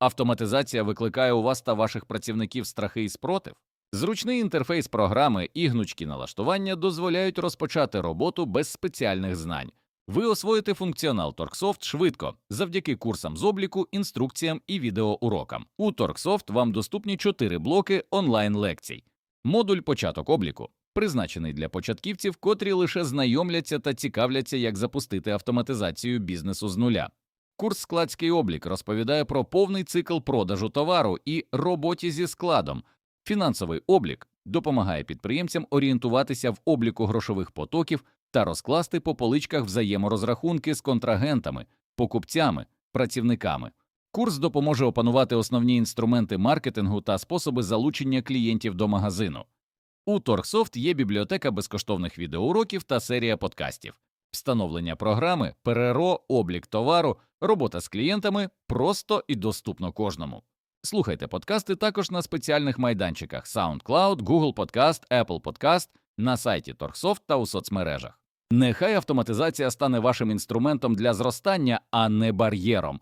Автоматизація викликає у вас та ваших працівників страхи і спротив. Зручний інтерфейс програми і гнучкі налаштування дозволяють розпочати роботу без спеціальних знань. Ви освоїте функціонал Торксофт швидко завдяки курсам з обліку, інструкціям і відеоурокам. У Торксофт вам доступні чотири блоки онлайн-лекцій. Модуль початок обліку призначений для початківців, котрі лише знайомляться та цікавляться, як запустити автоматизацію бізнесу з нуля. Курс складський облік розповідає про повний цикл продажу товару і роботі зі складом. Фінансовий облік допомагає підприємцям орієнтуватися в обліку грошових потоків та розкласти по поличках взаєморозрахунки з контрагентами, покупцями, працівниками. Курс допоможе опанувати основні інструменти маркетингу та способи залучення клієнтів до магазину. У Торгсофт є бібліотека безкоштовних відеоуроків та серія подкастів. Встановлення програми, переро, облік товару, робота з клієнтами просто і доступно кожному. Слухайте подкасти також на спеціальних майданчиках SoundCloud, Google Podcast, Apple Podcast, на сайті Торгсофт та у соцмережах. Нехай автоматизація стане вашим інструментом для зростання, а не бар'єром.